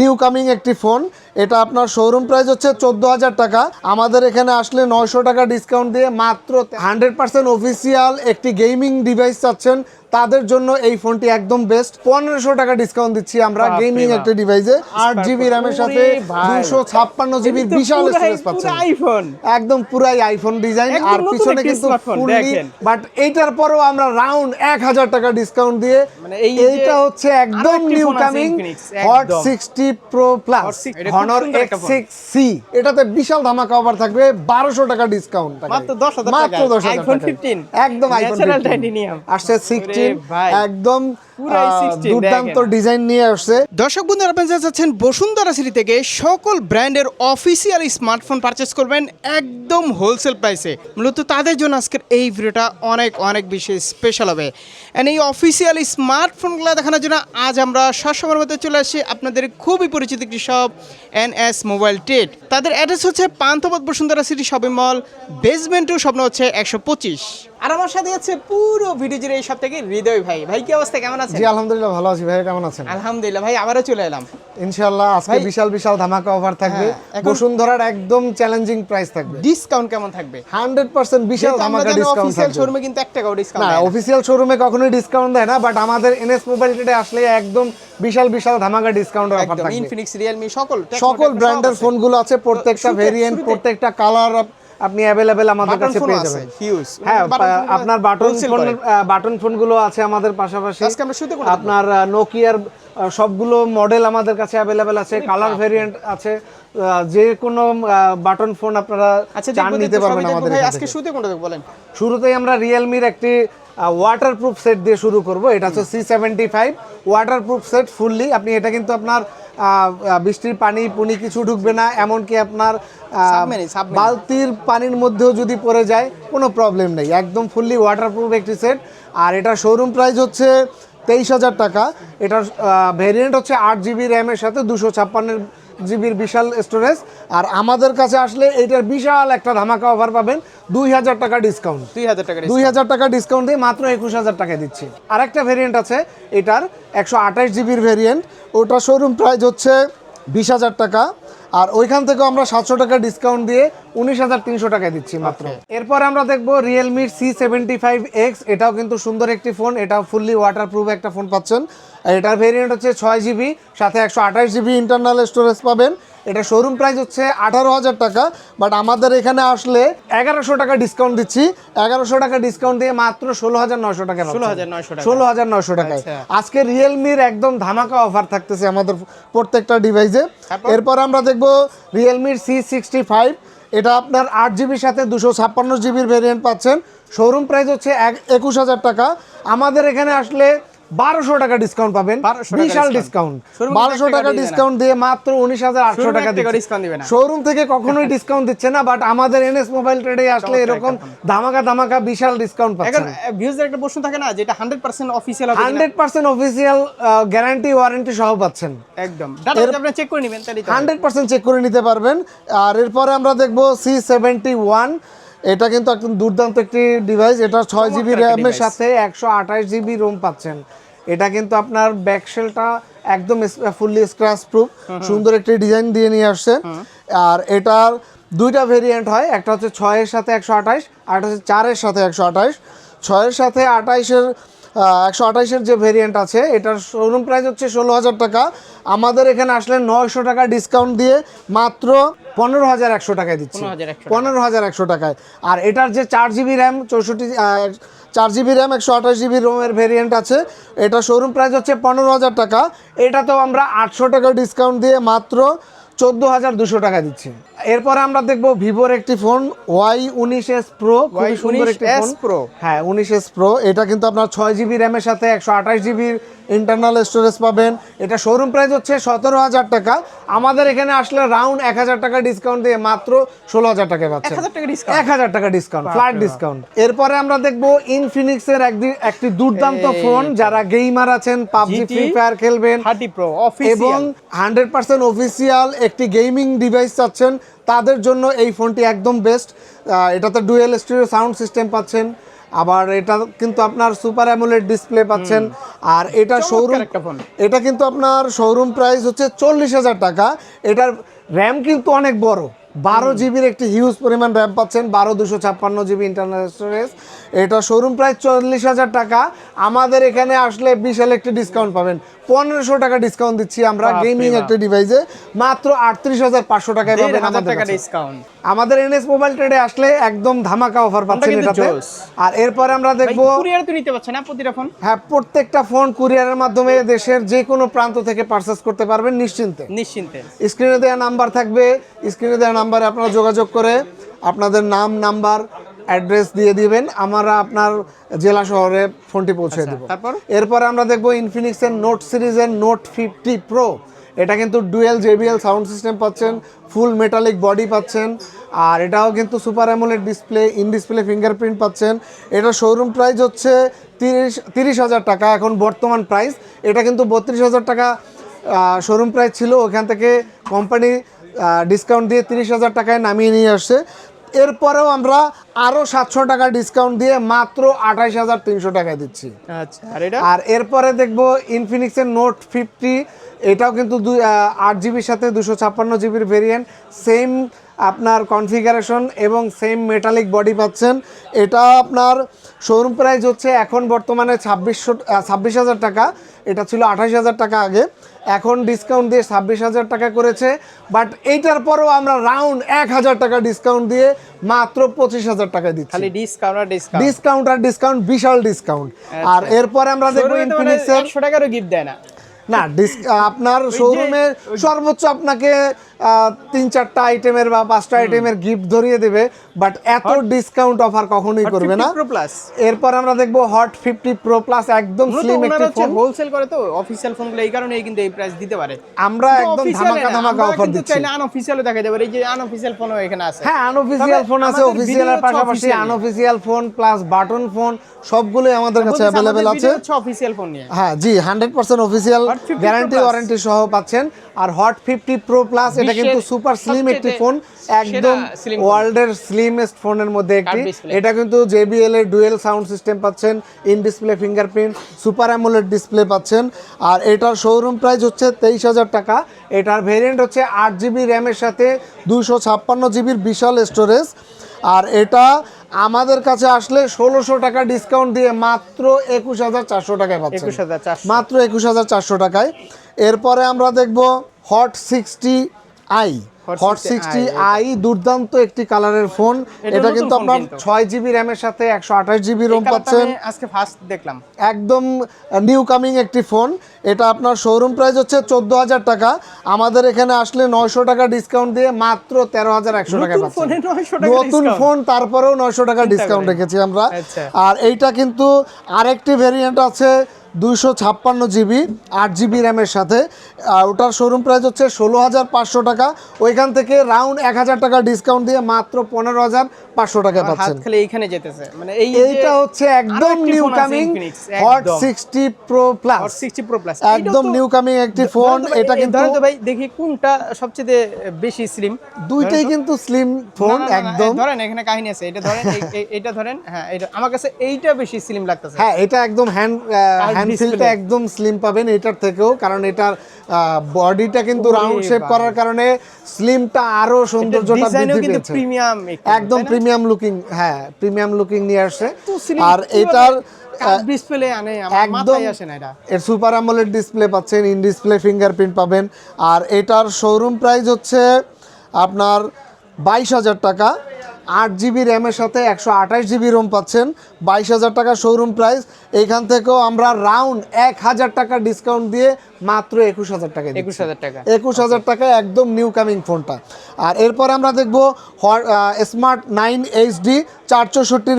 New coming একটি phone এটা আপনার শোরুম প্রাইস হচ্ছে চোদ্দ হাজার টাকা। আমাদের এখানে আসলে নয়শো টাকা ডিসকাউন্ট দিয়ে মাত্র হান্ড্রেড পার্সেন্ট অফিসিয়াল একটি গেমিং ডিভাইস চাচ্ছেন। তাদের জন্য এই ফোনটি একদম বেস্ট পনেরোশো টাকা ডিসকাউন্ট দিচ্ছি আমরা গেমিং একটা ডিভাইসে আট জিবি র্যামের সাথে দুশো ছাপ্পান্ন জিবির বিশাল স্টোরেজ পাচ্ছেন। আইফোন একদম পুরাই আইফোন ডিজাইন আর পিছনে কিন্তু ফুললি বাট এইটার পরেও আমরা রাউন্ড এক হাজার টাকা ডিসকাউন্ট দিয়ে মানে এইটা হচ্ছে একদম new coming hot sixty pro plus Hot 60 এটা খুব হনর এক্স সিক্স সি এটাতে বিশাল ধামাকা অফার থাকবে বারোশো টাকা ডিসকাউন্ট মাত্র 10,000 মাত্র দশ হাজার iPhone টাকায়। 15 একদম আইফোন। আসছে সিক্সটিন ভাই। একদম পুরাই আহ, 16 দুর্দান্ত। ডিজাইন নিয়ে আসছে দর্শক বন্ধুরা আপনারা যারা চাচ্ছেন বসুন্ধরা সিটি থেকে সকল ব্র্যান্ডের অফিসিয়াল স্মার্টফোন পারচেস করবেন একদম হোলসেল প্রাইসে মূলত তাদের জন্য আজকের এই ভিডিওটা অনেক অনেক বেশি স্পেশাল হবে অ্যান্ড এই অফিসিয়াল স্মার্টফোনগুলো দেখানোর জন্য আজ আমরা সবসময়ের মধ্যে চলে আসি আপনাদের খুবই পরিচিত একটি শপ এন এস মোবাইল টেট তাদের অ্যাড্রেস হচ্ছে Panthapath Bashundhara city shopping mall basement two স্বপ্ন হচ্ছে একশো পঁচিশ আর আমার সাথে আছে পুরো ভিডিও জুড়ে এই সব থেকে হৃদয় ভাই। ভাই কি অবস্থা? কেমন আছেন? জি আলহামদুলিল্লাহ ভালো আছি ভাই কেমন আছেন? আলহামদুলিল্লাহ ভাই আবারও চলে এলাম। ইনশাআল্লাহ আজকে বিশাল বিশাল ধামাকা অফার থাকবে। হ্যাঁ, বসুন্ধরার একদম চ্যালেঞ্জিং প্রাইস থাকবে। ডিসকাউন্ট কেমন থাকবে? হান্ড্রেড পার্সেন্ট বিশাল ধামাকা ডিসকাউন্ট থাকবে। শোরুমে কিন্তু এক টাকাও না ডিসকাউন্ট অফিসিয়াল শোরুমে কখনোই ডিসকাউন্ট দেয় না বাট আমাদের এনএস মোবাইল ট্রেডে আসলে একদম বিশাল বিশাল ধামাকা ডিসকাউন্টের অফার একদম থাকবে। ইনফিনিক্স রিয়েলমি সকল সকল ব্র্যান্ডের। ফোনগুলো আছে। প্রত্যেকটা ভেরিয়েন্ট প্রত্যেকটা কালার আপনি অ্যাভেলেবেল আমাদের কাছে পেয়ে যাবেন। হ্যাঁ গুলো আপনার বাটন ফোন। বাটন ফোনগুলো আছে আমাদের পাশাপাশি। আপনার নোকিয়ার সবগুলো মডেল আমাদের কাছে অ্যাভেলেবেল আছে কালার ভেরিয়েন্ট আছে যে কোনো বাটন ফোন আপনারা আচ্ছা চান নিতে পারবেন আমাদের আজকে। শুরুতে কোনটা বলেন। শুরুতেই আমরা রিয়েলমির একটি ওয়াটারপ্রুফ সেট দিয়ে শুরু করব। এটা হচ্ছে C seventy five waterproof set fully আপনি এটা কিন্তু আপনার বৃষ্টির পানি পুনি কিছু ঢুকবে না এমনকি আপনার। বালতির পানির মধ্যেও যদি পড়ে যায় কোনো প্রবলেম নেই। একদম ফুললি ওয়াটারপ্রুফ একটি সেট আর এটা শোরুম প্রাইস হচ্ছে তেইশ হাজার টাকা। এটার ভেরিয়েন্ট হচ্ছে আট জিবি র্যামের সাথে দুশো ছাপ্পান্নের জিবির বিশাল স্টোরেজ আর আমাদের কাছে আসলে এটার বিশাল একটা ধামাকা অফার পাবেন। দুই হাজার টাকা ডিসকাউন্ট দুই হাজার টাকা দুই হাজার টাকা ডিসকাউন্ট দিয়ে মাত্র একুশ হাজার টাকা দিচ্ছি। আরেকটা ভেরিয়েন্ট আছে এটার একশো আঠাশ জিবির ভেরিয়েন্ট ওটা শোরুম প্রাইস হচ্ছে বিশ হাজার টাকা। আর ওইখান থেকেও আমরা সাতশো টাকা ডিসকাউন্ট দিয়ে উনিশ হাজার তিনশো টাকায় দিচ্ছি মাত্র। এরপর আমরা দেখব রিয়েলমির সি সেভেন্টি ফাইভ এক্স এটাও কিন্তু সুন্দর একটি ফোন এটাও ফুললি ওয়াটার প্রুফ একটা ফোন পাচ্ছেন। আর এটার ভেরিয়েন্ট হচ্ছে ছয় জিবি সাথে একশো আঠাশ জিবি ইন্টারনাল স্টোরেজ পাবেন। এটা শোরুম প্রাইস হচ্ছে আঠারো হাজার টাকা বাট আমাদের এখানে আসলে এগারোশো টাকা ডিসকাউন্ট দিচ্ছি। এগারোশো টাকা ডিসকাউন্ট দিয়ে মাত্র ষোলো হাজার নয়শো টাকা 16,900 টাকা। ষোলো হাজার নয়শো টাকায়। আচ্ছা। আজকে রিয়েলমির একদম ধামাকা অফার থাকতেছে আমাদের প্রত্যেকটা ডিভাইসে এরপর আমরা দেখব রিয়েলমির সি সিক্সটি ফাইভ এটা আপনার আট জিবির সাথে দুশো ছাপ্পান্ন জিবির ভেরিয়েন্ট পাচ্ছেন। শোরুম প্রাইস হচ্ছে এক একুশ হাজার টাকা। আমাদের এখানে আসলে বারোশো টাকা ডিসকাউন্ট পাবেন। বিশাল ডিসকাউন্ট বারোশো টাকা। ডিসকাউন্ট দিয়ে মাত্র উনিশ হাজার আটশো টাকা। শোরুম থেকে কখনোই ডিসকাউন্ট দিচ্ছে না বাট আমাদের এনএস মোবাইল ট্রেডে আসলে এরকম ধামাকা ধামাকা বিশাল ডিসকাউন্ট পাচ্ছেন ভিউজের একটা প্রশ্ন থাকে না যেটা hundred percent official hundred percent official guarantee warranty সহ পাচ্ছেন। একদম। চেক করে নেবেন হান্ড্রেড পার্সেন্ট চেক করে নিতে পারবেন। আর এরপরে আমরা দেখব সি সেভেন্টি ওয়ান এটা কিন্তু একদম দুর্দান্ত একটি ডিভাইস এটা ছয় জিবি র্যামের সাথে একশো আঠাশ জিবি রোম পাচ্ছেন। এটা কিন্তু আপনার ব্যাকশেলটা একদম ফুললি স্ক্র্যাচ প্রুফ সুন্দর একটি ডিজাইন দিয়ে নিয়ে আসছে। আর এটার দুইটা ভেরিয়েন্ট হয় একটা হচ্ছে ছয়ের সাথে একশো আঠাশ আর একটা হচ্ছে চারের সাথে একশো আঠাশ। ছয়ের সাথে আঠাইশের একশো আঠাইশের যে ভেরিয়েন্ট আছে এটার শোরুম প্রাইস হচ্ছে ষোলো হাজার টাকা। আমাদের এখানে আসলে নয়শো টাকা ডিসকাউন্ট দিয়ে মাত্র পনেরো হাজার একশো টাকায় দিচ্ছি। পনেরো হাজার একশো টাকায়। আর এটার যে চার জিবি র্যাম চৌষট্টি চার জিবি র্যাম একশো আঠাশ জিবি রোমের ভেরিয়েন্ট আছে। এটা শোরুম প্রাইস হচ্ছে পনেরো হাজার টাকা। এটা তো আমরা আটশো টাকা ডিসকাউন্ট দিয়ে মাত্র চোদ্দ হাজার দুশো টাকা দিচ্ছি। এরপরে আমরা দেখব ভিভোর একটি ফোন ওয়াই উনিশ এস প্রো খুবই সুন্দর একটি Y19S ফোন। Pro। হ্যাঁ উনিশ এস প্রো এটা কিন্তু আপনার ছয় জিবি র্যামের সাথে একশো আঠাশ জিবির ইন্টারনাল স্টোরেজ পাবেন। এটা শোরুম প্রাইস হচ্ছে সতেরো হাজার টাকা। আমাদের এখানে আসলে রাউন্ড এক হাজার টাকা ডিসকাউন্ট দিয়ে মাত্র ষোলো হাজার টাকায় পাচ্ছেন। 1000 টাকা discount? এক হাজার টাকা ডিসকাউন্ট ফ্ল্যাট ডিসকাউন্ট এরপরে আমরা দেখব ইনফিনিক্স এর একদি- একটি দুর্দান্ত ফোন। যারা গেইমার আছেন পাবজি ফ্রি ফায়ার খেলবেন। এবং হান্ড্রেড পার্সেন্ট অফিসিয়াল একটি গেমিং ডিভাইস চাচ্ছেন। তাদের জন্য এই ফোনটি একদম বেস্ট এটাতে ডুয়েল স্টিরিও সাউন্ড সিস্টেম পাচ্ছেন। আবার এটা কিন্তু আপনার সুপার অ্যামোলেড ডিসপ্লে পাচ্ছেন। আর এটা শোরুম। এটা কিন্তু আপনার শোরুম প্রাইস হচ্ছে চল্লিশ হাজার টাকা। এটার র্যাম কিন্তু অনেক বড়। বারো জিবির একটি হিউজ পরিমাণ র্যাম পাচ্ছেন। বারো দুশো ছাপ্পান্ন জিবি ইন্টারনাল স্টোরেজ এটা শোরুম প্রাইস চল্লিশ হাজার টাকা। আমাদের এখানে আসলে বিশাল একটি ডিসকাউন্ট পাবেন। পনেরোশো টাকা ডিসকাউন্ট দিচ্ছি আমরা গেমিং একটা ডিভাইসে মাত্র আটত্রিশ হাজার পাঁচশো টাকায় পাবেন আমাদের টাকা ডিসকাউন্ট আমাদের এনএস মোবাইল ট্রেডে আসলে একদম ধামাকা অফার পাচ্ছেন এটাতে। আর এরপরে আমরা দেখব কুরিয়ার তো নিতে পারছে না প্রতিটা ফোন হ্যাঁ প্রত্যেকটা ফোন কুরিয়ারের মাধ্যমে দেশের যে কোনো প্রান্ত থেকে পারচেস করতে পারবেন নিশ্চিন্তে। নিশ্চিন্তে। স্ক্রিনে দেওয়া নাম্বার থাকবে। স্ক্রিনে দেওয়া নাম্বারে আপনারা যোগাযোগ করে আপনাদের নাম নাম্বার অ্যাড্রেস দিয়ে দিবেন আমরা আপনার জেলা শহরে ফোনটি পৌঁছে দেব। তারপর? এরপরে আমরা দেখব ইনফিনিক্সের নোট সিরিজের নোট ফিফটি প্রো এটা কিন্তু ডুয়েল জেবিএল সাউন্ড সিস্টেম পাচ্ছেন ফুল মেটালিক বডি পাচ্ছেন আর এটাও কিন্তু super AMOLED display in display fingerprint পাচ্ছেন। এটা শোরুম প্রাইস হচ্ছে তিরিশ তিরিশ হাজার টাকা এখন বর্তমান প্রাইস এটা কিন্তু বত্রিশ হাজার টাকা শোরুম প্রাইস ছিল ওখান থেকে কোম্পানি ডিসকাউন্ট দিয়ে তিরিশ হাজার টাকায় নামিয়ে নিয়ে আসছে। এরপরেও আমরা আরও সাতশো টাকা ডিসকাউন্ট দিয়ে মাত্র আঠাইশ হাজার তিনশো টাকায় দিচ্ছি। আচ্ছা আর এরপরে দেখব ইনফিনিক্সের নোট ফিফটি এটাও কিন্তু দুই আট জিবির সাথে দুশো ছাপ্পান্ন জিবির ভেরিয়েন্ট সেম আপনার কনফিগারেশন এবং সেম মেটালিক বডি পাচ্ছেন। এটা আপনার শোরুম প্রাইস হচ্ছে এখন বর্তমানে ছাব্বিশশো ছাব্বিশ হাজার টাকা এটা ছিল আঠাশ হাজার টাকা আগে। এখন ডিসকাউন্ট দিয়ে ছাব্বিশ হাজার টাকা করেছে বাট এইটার পরও আমরা রাউন্ড এক হাজার টাকা ডিসকাউন্ট দিয়ে মাত্র পঁচিশ হাজার টাকা দিচ্ছি। খালি ডিসকাউন্ট আর ডিসকাউন্ট ডিসকাউন্ট আর ডিসকাউন্ট বিশাল ডিসকাউন্ট আর এরপরে আমরা দেখব ইনফিনিক্সের একশো টাকারও গিফট দেয় না। না আপনার শোরুমে সর্বোচ্চ আপনাকে তিন চারটা আইটেমের বা পাঁচটা আইটেমের গিফট ধরিয়ে দেবে বাট এত ডিসকাউন্ট অফার কখনোই করবে না। প্লাস এরপর আমরা দেখব হট ফিফটি প্রো প্লাস একদম স্লিম একটি ফোন হোলসেল করে তো অফিসিয়াল ফোনগুলো এই কারণে কিন্তু এই প্রাইস দিতে পারে। আমরা একদম ধামাকা ধামাকা অফার দিচ্ছি। চাইলে আনঅফিসিয়ালও দেখা যাবে এই যে আনঅফিসিয়াল ফোনও এখানে আছে। হ্যাঁ আনঅফিসিয়াল ফোন আছে অফিসিয়ালের পাশাপাশি। Unofficial phone plus button phone সবগুলোই আমাদের কাছে অ্যাভেলেবেল আছে। অফিসিয়াল ফোন নিয়ে। হ্যাঁ জি hundred percent official Hot 50 Pro guarantee warranty সহ পাচ্ছেন। আর হট ফিফটি প্রো প্লাস এটা বিশ্বের কিন্তু সুপার স্লিম একটি ফোন একদম। ওয়ার্ল্ডের স্লিমেস্ট ফোনের মধ্যে একটি। এটা কিন্তু জেবিএল এর ডুয়েল সাউন্ড সিস্টেম পাচ্ছেন in display fingerprint super AMOLED display পাচ্ছেন। আর এটার শোরুম প্রাইস হচ্ছে তেইশ হাজার টাকা। এটার ভেরিয়েন্ট হচ্ছে আট জিবি র্যামের সাথে দুশো ছাপ্পান্ন জিবির বিশাল স্টোরেজ আর এটা আমাদের কাছে আসলে ষোলোশো টাকা ডিসকাউন্ট দিয়ে মাত্র একুশ হাজার চারশো টাকায় পাচ্ছেন। চারশো। মাত্র একুশ হাজার চারশো টাকায়। এরপরে আমরা দেখব hot sixty I hot sixty I দুর্দান্ত একটি কালারের ফোন এটা কিন্তু আপনার ছয় জিবি র্যামের সাথে একশো আঠাশ জিবি রোম পাচ্ছেন। আজকে ফার্স্ট দেখলাম। একদম নিউ কামিং একটি ফোন এটা আপনার শোরুম প্রাইস হচ্ছে চোদ্দ হাজার টাকা। আমাদের এখানে আসলে নয়শো টাকা ডিসকাউন্ট দিয়ে মাত্র তেরো হাজার একশো টাকা নতুন ফোনে 900 টাকা নতুন ফোন তারপরেও নয়শো টাকা ডিসকাউন্ট রেখেছি আমরা। আচ্ছা। আর এইটা কিন্তু আরেকটি ভেরিয়েন্ট আছে দুইশো ছাপ্পান্ন জিবি, আট জিবি র্যামের সাথে। ওটার শোরুম প্রাইস হচ্ছে ষোলো হাজার পাঁচশো টাকা। ওইখান থেকে রাউন্ড এক হাজার টাকা ডিসকাউন্ট দিয়ে মাত্র পনেরো হাজার পাঁচশো টাকা পাচ্ছেন। খালি এইখানে যেতেছে। মানে এই এইটা হচ্ছে একদম নিউ কামিং হট একদম। Sixty pro plus Hot 60 Pro Plus একদম নিউ কামিং একটি ফোন এটা কিন্তু ভাই দেখি কোনটা সবচেয়ে বেশি স্লিম দুইটাই কিন্তু স্লিম ফোন একদম। ধরেন এখানে কাহিনী আছে। এটা ধরেন এই- ধরেন হ্যাঁ এটা আমার কাছে এইটা বেশি স্লিম লাগতেছে। হ্যাঁ এটা একদম হ্যান্ড হ্যান্ড ফিলটা একদম স্লিম পাবেন এটার থেকেও কারণ এটার বডিটা কিন্তু রাউন্ড শেপ করার কারণে স্লিমটা আরও সৌন্দর্যটা বৃদ্ধি কিন্তু পেয়েছে। প্রিমিয়াম একদম প্রিমিয়াম লুকিং হ্যাঁ প্রিমিয়াম লুকিং নিয়ে আসছে। আর এটার ডিসপ্লে আনে মাথায় আসে না এটা। এর সুপার আমলের ডিসপ্লে পাচ্ছেন ইন ডিসপ্লে ফিঙ্গারপ্রিন্ট পাবেন। আর এটার শোরুম প্রাইস হচ্ছে আপনার বাইশ হাজার টাকা। আট জিবি র্যামের সাথে একশো আঠাশ জিবি রোম পাচ্ছেন। বাইশ হাজার টাকা শোরুম প্রাইস এইখান থেকেও আমরা রাউন্ড এক হাজার টাকা ডিসকাউন্ট দিয়ে মাত্র একুশ হাজার টাকা একুশ হাজার টাকা। একুশ হাজার টাকা একদম নিউ কামিং ফোনটা আর এরপর আমরা দেখব স্মার্ট নাইন এইচডি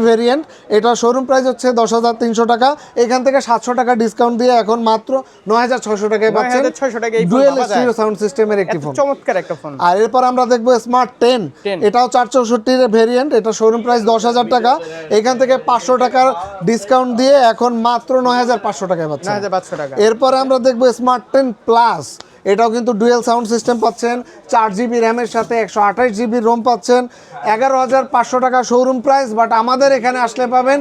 ভেরিয়েন্ট এটা শোরুম প্রাইস হচ্ছে দশ হাজার তিনশো টাকা। এখান থেকে সাতশো টাকা ডিসকাউন্ট দিয়ে এখন মাত্র নয় হাজার ছশো টাকায় পাচ্ছেন। 9,600 টাকায় এই phone ডুয়েল স্টিরিও সাউন্ড সিস্টেমের একটি ফোন চমৎকার একটা ফোন আর এরপর আমরা দেখব স্মার্ট টেন এটাও চার চৌষট্টির ভেরিয়েন্ট এটা শোরুম প্রাইস দশ হাজার টাকা। এখান থেকে পাঁচশো টাকার ডিসকাউন্ট দিয়ে এখন মাত্র নয় হাজার পাঁচশো টাকায় পাচ্ছেন। এরপরে আমরা দেখব স্মার্ট টেন প্লাস এটাও কিন্তু ডুয়েল সাউন্ড সিস্টেম পাচ্ছেন। চার জিবি র্যামের সাথে একশো আঠাশ জিবি রোম পাচ্ছেন। এগারো হাজার পাঁচশো টাকা শোরুম প্রাইস বাট আমাদের এখানে আসলে পাবেন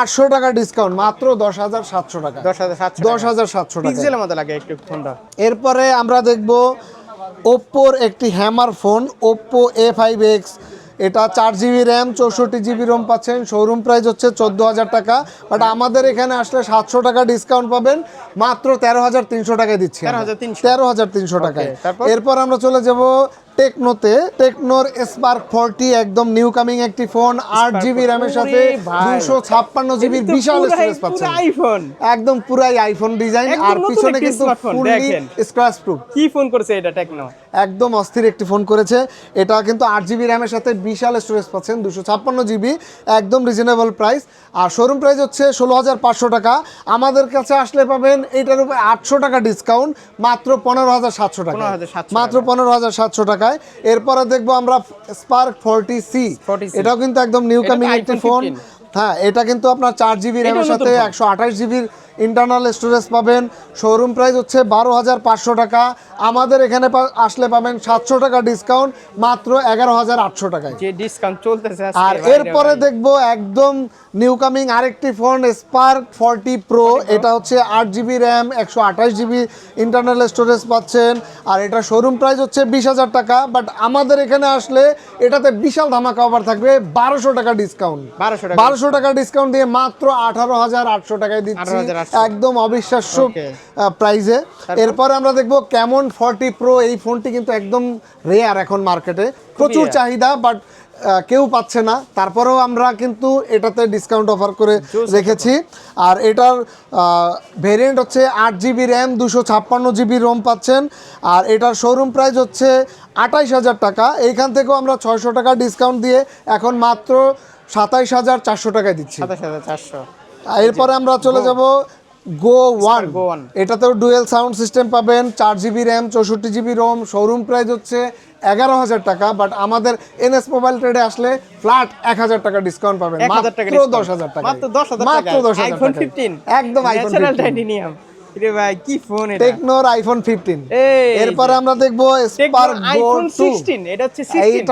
আটশো টাকা ডিসকাউন্ট মাত্র দশ হাজার সাতশো টাকা। দশ হাজার সাতশো দশ হাজার সাতশো টাকা। মতো লাগে একটু ফোনটা। এরপরে আমরা দেখব ওপ্পোর একটি hammer phone Oppo A five X এটা চার জিবি র্যাম চৌষট্টি জিবি রোম পাচ্ছেন। শোরুম প্রাইস হচ্ছে চোদ্দ হাজার টাকা। বাট আমাদের এখানে আসলে সাতশো টাকা ডিসকাউন্ট পাবেন। মাত্র তেরো হাজার তিনশো টাকায় দিচ্ছি তেরো হাজার তিনশো। টাকায়। এরপর আমরা চলে যাব টেকনোতে টেকনোর স্পার্ক ফোরটি একদম নিউ কামিং একটি ফোন আট জিবি র্যামের সাথে দুশো ছাপ্পান্ন জিবির বিশাল স্টোরেজ পাচ্ছেন। আইফোন একদম পুরাই আইফোন ডিজাইন আর পিছনে কিন্তু ফুললি স্ক্র্যাচ প্রুফ কি ফোন করেছে এটা টেকনো একদম অস্থির একটি ফোন করেছে। এটা কিন্তু আট জিবি র্যামের সাথে বিশাল স্টোরেজ পাচ্ছেন দুশো ছাপ্পান্ন জিবি একদম রিজনেবল প্রাইস আর শোরুম প্রাইস হচ্ছে ষোলো হাজার পাঁচশো টাকা। আমাদের কাছে আসলে পাবেন এটার উপরে আটশো টাকা ডিসকাউন্ট মাত্র পনেরো হাজার সাতশো টাকা মাত্র পনেরো হাজার সাতশো টাকায়। এরপরে দেখব আমরা স্পার্ক ফোরটি সি এটাও কিন্তু একদম নিউ কামিং একটি ফোন হ্যাঁ এটা কিন্তু আপনার চার জিবি র্যামের সাথে একশো আঠাশ জিবির ইন্টারনাল স্টোরেজ পাবেন। শোরুম প্রাইস হচ্ছে বারো হাজার পাঁচশো টাকা। আমাদের এখানে আসলে পাবেন সাতশো টাকা ডিসকাউন্ট মাত্র এগারো হাজার আটশো টাকায়। যে ডিসকাউন্ট চলতেছে আর এরপরে দেখব একদম নিউ কামিং আরেকটি ফোন স্পার্ক ফর্টি প্রো এটা হচ্ছে আট জিবি র্যাম একশো আঠাশ জিবি ইন্টারনাল স্টোরেজ পাচ্ছেন। আর এটা শোরুম প্রাইস হচ্ছে বিশ হাজার টাকা। বাট আমাদের এখানে আসলে এটাতে বিশাল ধামাকা অফার থাকবে বারোশো টাকা ডিসকাউন্ট 1200 টাকা। বারোশো টাকা ডিসকাউন্ট দিয়ে মাত্র আঠারো হাজার আটশো টাকায় দিচ্ছি। 18,800 একদম অবিশ্বাস্য. প্রাইসে এরপরে আমরা দেখব কেমন ফর্টি প্রো এই ফোনটি কিন্তু একদম রেয়ার এখন মার্কেটে প্রচুর চাহিদা বাট কেউ পাচ্ছে না। তারপরেও আমরা কিন্তু এটাতে ডিসকাউন্ট অফার করে রেখেছি। আর এটার ভেরিয়েন্ট হচ্ছে আট জিবি র্যাম দুশো ছাপ্পান্ন জিবি রোম পাচ্ছেন। আর এটার শোরুম প্রাইস হচ্ছে আঠাইশ হাজার টাকা। এইখান থেকেও আমরা ছয়শো টাকা ডিসকাউন্ট দিয়ে এখন মাত্র সাতাইশ হাজার চারশো টাকায় দিচ্ছি। সাতাশ হাজার চারশো। এরপরে আমরা চলে যাব গো ওয়ান। এটাতেও ডুয়েল সাউন্ড সিস্টেম পাবেন চার জিবি র্যাম চৌষট্টি জিবি রোম শোরুম প্রাইস হচ্ছে এগারো হাজার টাকা বাট আমাদের এনএস মোবাইল ট্রেডে আসলে ফ্ল্যাট এক হাজার টাকা ডিসকাউন্ট পাবেন 1000 মাত্র দশ হাজার টাকা মাত্র 10,000 মাত্র দশ হাজার iPhone টাকায়। 15 একদম আইফোন রে ভাই কি ফোন এটা? টেকনোর আইফোন এরপরে আমরা দেখব স্পার্ক আইফোন 16 এটা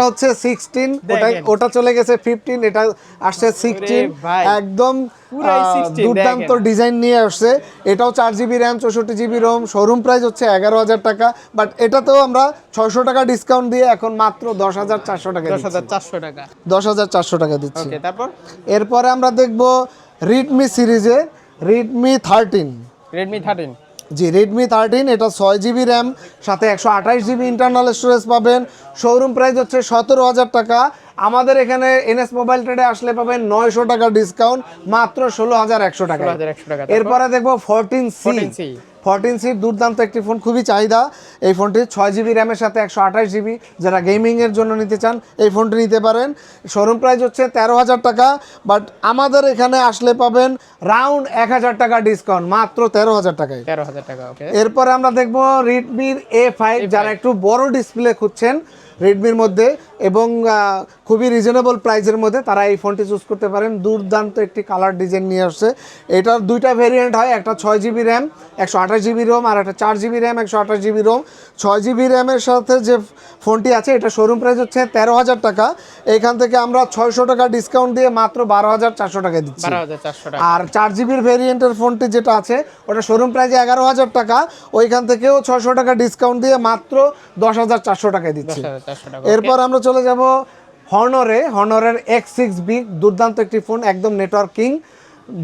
হচ্ছে 16 ওটা। ওটা চলে গেছে ফিফটিন এটা আসছে সিক্সটিন ভাই। একদম পুরাই আহ, 16 দুর্দান্ত ডিজাইন নিয়ে আসছে। এটাও চার জিবি র্যাম চৌষট্টি জিবি রোম শোরুম প্রাইস হচ্ছে এগারো হাজার টাকা বাট এটাতেও আমরা ছয়শো টাকা ডিসকাউন্ট দিয়ে এখন মাত্র দশ হাজার চারশো টাকা দশ হাজার চারশো টাকা। দশ হাজার চারশো টাকা দিচ্ছি। তারপর? এরপরে আমরা দেখব রিডমি সিরিজে Redmi thirteen Redmi thirteen G Redmi thirteen এটা ছয় জিবি র্যাম সাথে একশো আঠাশ জিবি ইন্টারনাল স্টোরেজ পাবেন। শোরুম প্রাইস হচ্ছে সতেরো হাজার টাকা। আমাদের এখানে এনএস মোবাইল ট্রেডে আসলে পাবেন নয়শো টাকা ডিসকাউন্ট মাত্র ষোলো হাজার একশো টাকা 16,100 টাকা। এরপরে দেখব fourteen C 14C fourteen C দুর্দান্ত একটি ফোন খুবই চাহিদা। এই ফোনটি ছয় জিবি র্যামের সাথে একশো আঠাশ জিবি যারা গেমিংয়ের জন্য নিতে চান এই ফোনটি নিতে পারেন। শোরুম প্রাইস হচ্ছে তেরো হাজার টাকা বাট আমাদের এখানে আসলে পাবেন রাউন্ড এক হাজার টাকা ডিসকাউন্ট মাত্র তেরো হাজার টাকায়। তেরো হাজার টাকা এরপরে আমরা দেখব রেডমির এ ফাইভ যারা একটু বড় ডিসপ্লে খুঁজছেন রেডমির মধ্যে। এবং খুবই রিজনেবল প্রাইসের মধ্যে তারা এই ফোনটি চুজ করতে পারেন। দুর্দান্ত একটি কালার ডিজাইন নিয়ে আসছে। এটার দুইটা ভেরিয়েন্ট হয় একটা ছয় জিবি র্যাম একশো আঠাশ জিবি রোম আর একটা চার জিবি র্যাম একশো আঠাশ জিবি রোম ছয় জিবি র্যামের সাথে যে ফোনটি আছে এটা শোরুম প্রাইস হচ্ছে তেরো হাজার টাকা। এখান থেকে আমরা ছয়শো টাকা ডিসকাউন্ট দিয়ে মাত্র বারো হাজার চারশো টাকায় দিচ্ছি। আর চার জিবির ভেরিয়েন্টের ফোনটি যেটা আছে ওটা শোরুম প্রাইসে এগারো হাজার টাকা। ওইখান থেকেও ছয়শো টাকা ডিসকাউন্ট দিয়ে মাত্র দশ হাজার চারশো টাকায় দিচ্ছি। এরপর আমরা চলে যাব হর্নরে। হর্নরের এক্স সিক্স বি দুর্দান্ত একটি ফোন একদম নেটওয়ার্ক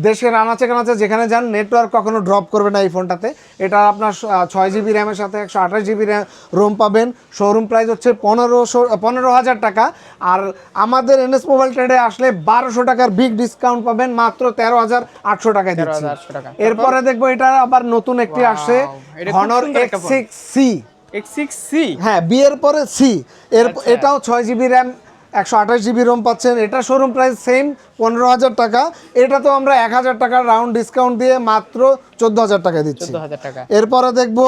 দেশের আনাচে কানাচে যেখানে যান নেটওয়ার্ক কখনো ড্রপ করবে না এই ফোনটাতে। এটা আপনার ছয় জিবি র্যামের সাথে একশো আঠাশ জিবি র্যাম রোম পাবেন। শোরুম প্রাইস হচ্ছে পনেরোশো পনেরো হাজার টাকা। আর আমাদের এনএস মোবাইল ট্রেডে আসলে বারোশো টাকার বিগ ডিসকাউন্ট পাবেন মাত্র তেরো হাজার আটশো টাকায় দিচ্ছি। 13,800 এরপরে দেখব এটা আবার নতুন একটি আসছে হনর এক্স সিক্স সি হ্যাঁ বিয়ের পরে সি এর আচ্ছা। এটাও ছয় জিবি র্যাম একশো আঠাশ জিবি রোম পাচ্ছেন। এটা শোরুম প্রাইস সেম পনেরো হাজার টাকা। এটা তো আমরা এক হাজার টাকার রাউন্ড ডিসকাউন্ট দিয়ে মাত্র চোদ্দ হাজার টাকা দিচ্ছি। এরপরে দেখব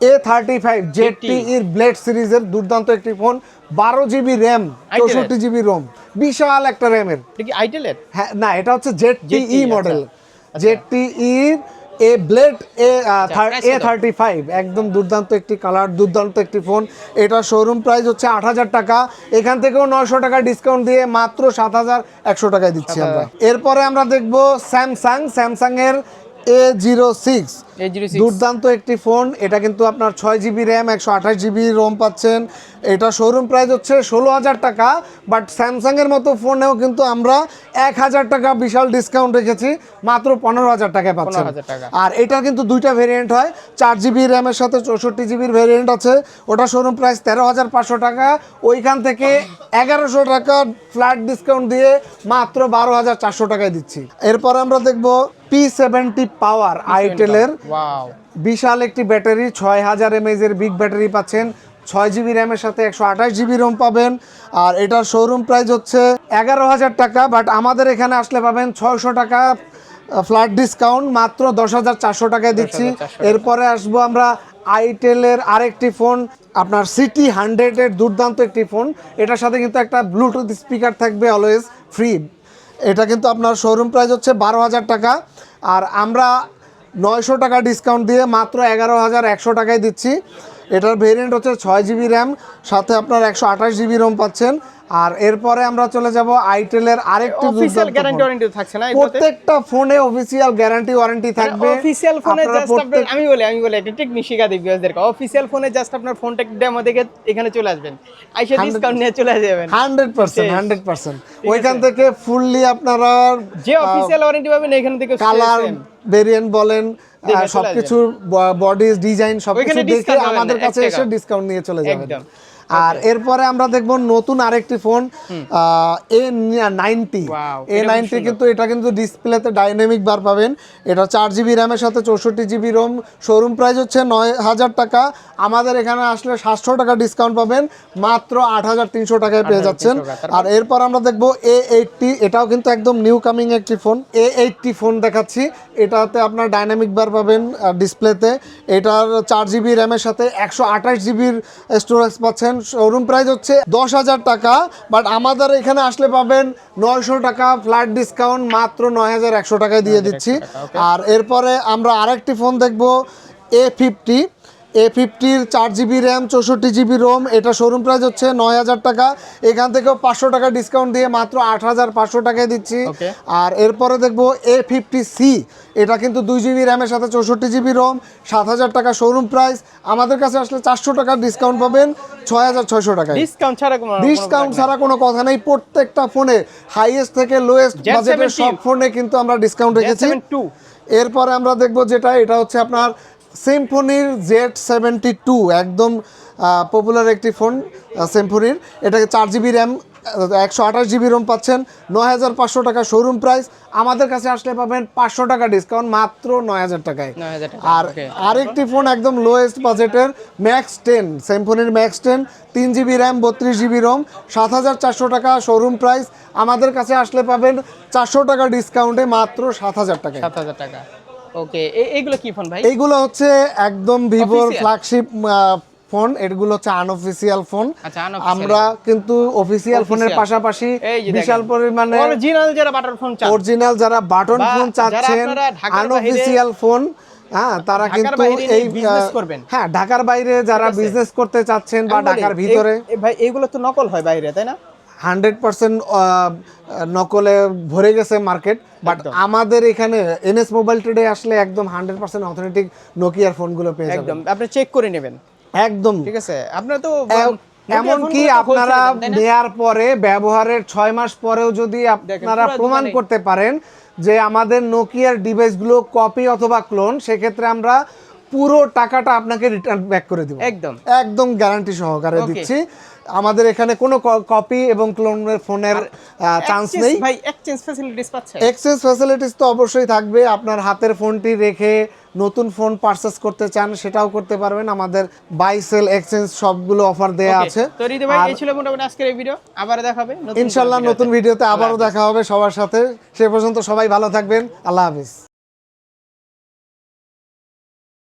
এ থার্টি ফাইভ জেডটি এর ব্লেড সিরিজের দুর্দান্ত একটি ফোন বারো জিবি র্যাম চৌষট্টি জিবি রোম বিশাল একটা র্যামের হ্যাঁ না এটা হচ্ছে জেড ই মডেল আচ্ছা। Z E A Blade A A thirty five একদম দুর্দান্ত একটি কালার দুর্দান্ত একটি ফোন এটা শোরুম প্রাইস হচ্ছে আট হাজার টাকা। এখান থেকেও নয়শো টাকা ডিসকাউন্ট দিয়ে মাত্র সাত হাজার একশো টাকায় দিচ্ছি আমরা। এরপরে আমরা দেখব স্যামসাং স্যামসাংয়ের এ জিরো সিক্স দুর্দান্ত একটি ফোন। এটা কিন্তু আপনার ছয় জিবি র্যাম একশো আঠাশ জিবি রোম পাচ্ছেন। এটা শোরুম প্রাইস হচ্ছে ষোলো হাজার টাকা বাট স্যামসাংয়ের মতো ফোনেও কিন্তু আমরা এক হাজার টাকা বিশাল ডিসকাউন্ট রেখেছি মাত্র পনেরো হাজার টাকায় পাচ্ছেন। 15,000 টাকা। আর এটা কিন্তু দুইটা ভেরিয়েন্ট হয় চার জিবি র্যামের সাথে চৌষট্টি জিবির ভেরিয়েন্ট আছে। ওটা শোরুম প্রাইস তেরো হাজার পাঁচশো টাকা ওইখান থেকে এগারোশো টাকা ফ্ল্যাট ডিসকাউন্ট দিয়ে মাত্র বারো হাজার চারশো টাকায় দিচ্ছি। এরপর আমরা দেখব পি সেভেন্টি পাওয়ার আইটেলের বিশাল একটি ব্যাটারি ছয় হাজার এমএজ এর বিগ ব্যাটারি পাচ্ছেন। ছয় জিবি র্যামের সাথে একশো আঠাশ জিবি রোম পাবেন। আর এটার শোরুম প্রাইস হচ্ছে এগারো হাজার টাকা বাট আমাদের এখানে আসলে পাবেন ছয়শো টাকা ফ্ল্যাট ডিসকাউন্ট মাত্র দশ হাজার চারশো টাকায় দিচ্ছি। এরপরে আসব আমরা আইটেলের আরেকটি ফোন আপনার সিটি হান্ড্রেডের দুর্দান্ত একটি ফোন এটার সাথে কিন্তু একটা ব্লুটুথ স্পিকার থাকবে অলওয়েজ ফ্রি এটা কিন্তু আপনার শোরুম প্রাইস হচ্ছে বারো হাজার টাকা। আর আমরা নয়শো টাকা ডিসকাউন্ট দিয়ে মাত্র এগারো হাজার একশো টাকায় দিচ্ছি। এটার ভেরিয়েন্ট হচ্ছে ছয় জিবি র্যাম সাথে আপনার একশো আঠাশ জিবি রোম পাচ্ছেন। আর এরপরে আমরা চলে যাব আইটেলের আরেকটি অফিসিয়াল গ্যারান্টি ওয়ারেন্টি থাকছে না প্রত্যেকটা ফোনে অফিসিয়াল গ্যারান্টি ওয়ারেন্টি থাকবে। অফিসিয়াল ফোনে জাস্ট আপনার আমি বলি আমি বলি একটা টেকনিক শিখা দিই ভিউয়ারদেরকে অফিসিয়াল ফোনে জাস্ট আপনার ফোনটা ডেমো দেখে এখানে চলে আসবেন। আইসা ডিসকাউন্ট নিয়ে চলে যাবেন। হান্ড্রেড পার্সেন্ট শেষ। হান্ড্রেড পার্সেন্ট ওইখান থেকে ফুললি আপনারা যে অফিসিয়াল ওয়ারেন্টি পাবেন এখান থেকে কালার। ভেরিয়েন্ট বলেন দেখে চলে সবকিছু বডি ডিজাইন সবকিছু দেখে আমাদের কাছে এসে ডিসকাউন্ট নিয়ে চলে যাবেন। একদম। আর এরপরে আমরা দেখব নতুন আরেকটি phone A ninety A ninety. কিন্তু এটা কিন্তু ডিসপ্লেতে ডাইনামিক বার পাবেন। এটা চার জিবি র্যামের সাথে চৌষট্টি জিবি রোম শোরুম প্রাইস হচ্ছে নয় হাজার টাকা। আমাদের এখানে আসলে সাতশো টাকা ডিসকাউন্ট পাবেন। মাত্র আট হাজার তিনশো টাকায় পেয়ে যাচ্ছেন। আর এরপর আমরা দেখব এ এইটটি এটাও কিন্তু একদম নিউ কামিং একটি ফোন এ এইটটি ফোন দেখাচ্ছি। এটাতে আপনার ডাইনামিক বার পাবেন ডিসপ্লেতে এটার চার জিবি র্যামের সাথে একশো আঠাশ জিবির স্টোরেজ পাচ্ছেন। শোরুম প্রাইস হচ্ছে দশ হাজার টাকা বাট আমাদের এখানে আসলে পাবেন নয়শো টাকা ফ্ল্যাট ডিসকাউন্ট মাত্র নয় হাজার একশো টাকায় দিয়ে দিচ্ছি। আর এরপরে আমরা আরেকটি ফোন দেখব এ ফিফটি এ ফিফটির চার জিবি র্যাম চৌষট্টি জিবি রোম এটা শোরুম প্রাইস হচ্ছে নয় হাজার টাকা। এখান থেকেও পাঁচশো টাকা ডিসকাউন্ট দিয়ে মাত্র আট হাজার পাঁচশো টাকায় দিচ্ছি। আর এরপরে দেখব এ ফিফটি সি এটা কিন্তু দুই জিবি র্যামের সাথে চৌষট্টি জিবি রোম সাত হাজার টাকা শোরুম প্রাইস আমাদের কাছে আসলে চারশো টাকা ডিসকাউন্ট পাবেন ছয় হাজার ছয়শো টাকায়। ডিসকাউন্ট ছাড়া কোনো ডিসকাউন্ট ছাড়া কোনো কথা নেই প্রত্যেকটা ফোনে হাইয়েস্ট থেকে লোয়েস্ট বাজেটের সব ফোনে কিন্তু আমরা ডিসকাউন্ট রেখেছি। এরপরে আমরা দেখব যেটা এটা হচ্ছে আপনার সিম্ফনির জেড সেভেন্টি টু একদম পপুলার একটি ফোন সিম্ফনির এটাকে চার জিবি র্যাম একশো আঠাশ জিবি রোম পাচ্ছেন। নয় হাজার পাঁচশো টাকা শোরুম প্রাইস আমাদের কাছে আসলে পাবেন পাঁচশো টাকা ডিসকাউন্ট মাত্র নয় হাজার টাকায়। 9,000 আর. আরেকটি ফোন একদম লোয়েস্ট বাজেটের ম্যাক্স টেন সিম্ফনির ম্যাক্স টেন তিন জিবি র্যাম বত্রিশ জিবি রোম সাত হাজার চারশো টাকা শোরুম প্রাইস আমাদের কাছে আসলে পাবেন চারশো টাকা ডিসকাউন্টে মাত্র সাত হাজার টাকায়। সাত হাজার টাকা। ওকে এইগুলো কি ফোন ভাই? এইগুলো হচ্ছে একদম ভিভোর ফ্ল্যাগশিপ ফোন এগুলো হচ্ছে আনঅফিসিয়াল ফোন আচ্ছা, আমরা কিন্তু অফিসিয়াল ফোনের পাশাপাশি বিশাল পরিমাণে অরিজিনাল যারা বাটার ফোন চান। অরিজিনাল যারা বাটন ফোন চাচ্ছেন আনঅফিসিয়াল ফোন হ্যাঁ তারা কিন্তু এই করবেন। হ্যাঁ ঢাকার বাইরে যারা বিজনেস করতে চাচ্ছেন বা ঢাকার ভিতরে ভাই এগুলো তো নকল হয় বাইরে তাই না? হান্ড্রেড পার্সেন্ট নকলে ভরে গেছে মার্কেট বাট আমাদের এখানে এনএস মোবাইল ট্রেডে আসলে একদম হান্ড্রেড পার্সেন্ট অথেন্টিক নোকিয়ার ফোনগুলো পেয়ে যাবেন। একদম। আপনি চেক করে নেবেন। একদম। ঠিক আছে? আপনার তো এমনকি আপনারা নেয়ার পরে ব্যবহারের ছয় মাস পরেও যদি আপনারা প্রমাণ করতে পারেন যে আমাদের নোকিয়ার ডিভাইসগুলো কপি অথবা ক্লোন সেক্ষেত্রে আমরা পুরো টাকাটা আপনাকে রিটার্ন ব্যাক করে দিব। একদম। একদম গ্যারান্টি সহকারে দিচ্ছি। আমাদের এখানে কোনো কপি এবং ক্লোনের ফোনের চান্স নেই। ভাই এক্সচেঞ্জ ফ্যাসিলিটিস পাচ্ছে। এক্সচেঞ্জ ফ্যাসিলিটিস তো অবশ্যই থাকবে। আপনার হাতের ফোনটি রেখে নতুন ফোন পারচেস করতে চান সেটাও করতে পারবেন। আমাদের বাই সেল এক্সচেঞ্জ সবগুলো অফার দেয়া আছে। তো রিদে ভাই এই ছিল মোটামুটি আজকের এই ভিডিও আবার দেখাবে নতুন কোনো ইনশাল্লাহ নতুন ভিডিওতে আবারও দেখা হবে সবার সাথে। সে পর্যন্ত সবাই ভালো থাকবেন। আল্লাহ হাফিজ।